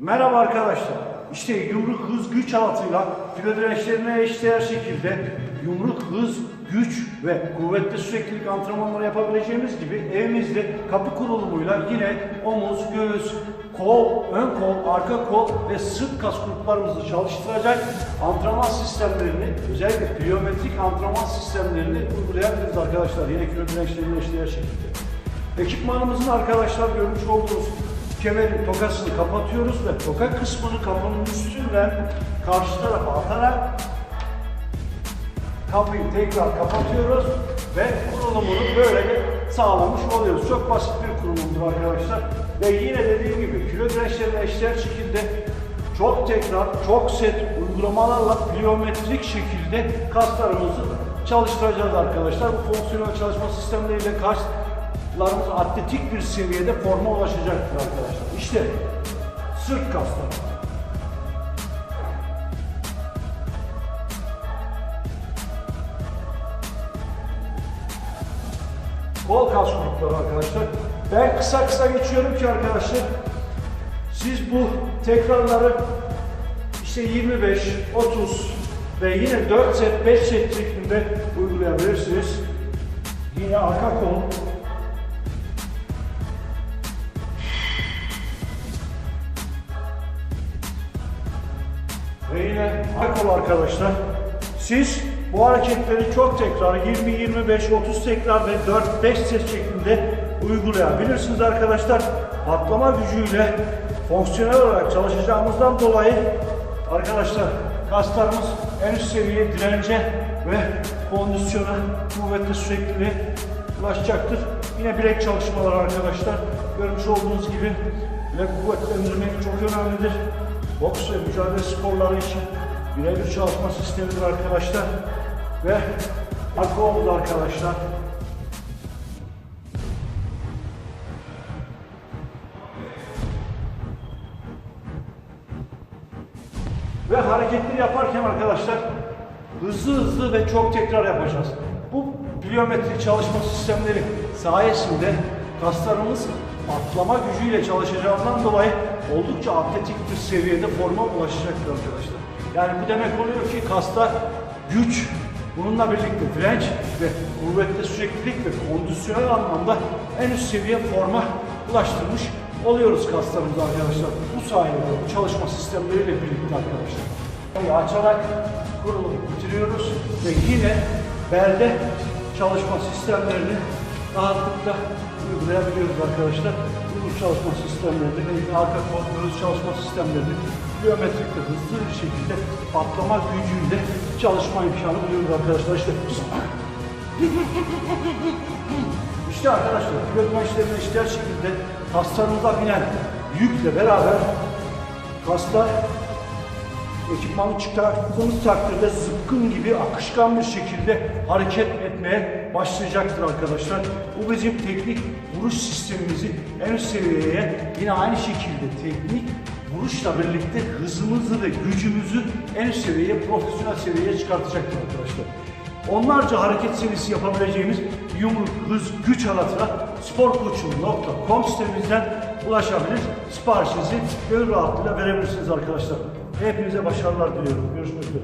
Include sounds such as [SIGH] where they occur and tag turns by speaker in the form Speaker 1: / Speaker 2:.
Speaker 1: Merhaba arkadaşlar. İşte yumruk hız güç alatıyla filo dirençlerine eşdeğer şekilde yumruk hız güç ve kuvvetli süreklilik antrenmanları yapabileceğimiz gibi evimizde kapı kurulumuyla yine omuz, göğüs, kol, ön kol, arka kol ve sırt kas gruplarımızı çalıştıracak antrenman sistemlerini özellikle pliometrik antrenman sistemlerini uygulayabiliriz arkadaşlar. Yine filo dirençlerine eşdeğer şekilde. Ekipmanımızın arkadaşlar görmüş olduğunuz kemerin tokasını kapatıyoruz ve toka kısmını kapının üstünden karşı tarafa atarak kapıyı tekrar kapatıyoruz ve kurulumunu böylece sağlamış oluyoruz. Çok basit bir kurulumdur arkadaşlar. Ve yine dediğim gibi kilo dirençlerine eşdeğer şekilde çok tekrar, çok set uygulamalarla pliometrik şekilde kaslarımızı çalıştıracağız arkadaşlar. Bu fonksiyonel çalışma sistemleriyle kaslarımız atletik bir seviyede forma ulaşacaktır arkadaşlar. İşte sırt kasları. Kol kas grupları arkadaşlar. Ben kısa kısa geçiyorum ki arkadaşlar siz bu tekrarları işte 25, 30 ve yine 4 set, 5 set şeklinde uygulayabilirsiniz. Yine arka kol. Ve yine kol arkadaşlar. Siz bu hareketleri çok tekrar 20, 25, 30 tekrar ve 4-5 set şeklinde uygulayabilirsiniz arkadaşlar. Patlama gücüyle fonksiyonel olarak çalışacağımızdan dolayı arkadaşlar kaslarımız en üst seviye dirence ve kondisyona, kuvvetli sürekliliğe ulaşacaktır. Yine bilek çalışmaları arkadaşlar. Görmüş olduğunuz gibi bilek kuvvetlendirmek çok önemlidir. Boks ve mücadele sporları için birebir çalışma sistemidir arkadaşlar. Ve arka omuz arkadaşlar. Ve hareketleri yaparken arkadaşlar hızlı hızlı ve çok tekrar yapacağız. Bu pliometrik çalışma sistemleri sayesinde kaslarımız patlama gücüyle çalışacağından dolayı oldukça atletik bir seviyede forma ulaşacaktır arkadaşlar. Yani bu demek oluyor ki kasta güç, bununla birlikte direnç ve kuvvetli süreklilik ve kondisyonel anlamda en üst seviye forma ulaştırmış oluyoruz kaslarımıza arkadaşlar. Bu sayede bu çalışma sistemleriyle birlikte arkadaşlar. Yani açarak kurulumu bitiriyoruz ve yine belde çalışma sistemlerini rahatlıkla uygulayabiliyoruz arkadaşlar. Bu çalışma yine arka kol göğüs çalışma sistemlerini biyometrikte hızlı bir şekilde patlama gücüyle çalışma imkanı buluyoruz arkadaşlar. İşte [LAUGHS] işte arkadaşlar kilo dirençlerine eşdeğer şekilde kaslarımıza binen yükle beraber kaslar ekipmanı çıkarttığımız takdirde zıpkın gibi akışkan bir şekilde hareket etmeye başlayacaktır arkadaşlar. Bu bizim teknik vuruş sistemimizi en üst seviyeye yine aynı şekilde teknik vuruşla birlikte hızımızı ve gücümüzü en üst seviyeye, profesyonel seviyeye çıkartacaktır arkadaşlar. Onlarca hareket serisi yapabileceğimiz yumruk, hız, güç alatına sporkoçum.com sitemizden ulaşabilir. Siparişinizi gönül rahatlığıyla verebilirsiniz arkadaşlar. Hepinize başarılar diliyorum. Görüşmek üzere.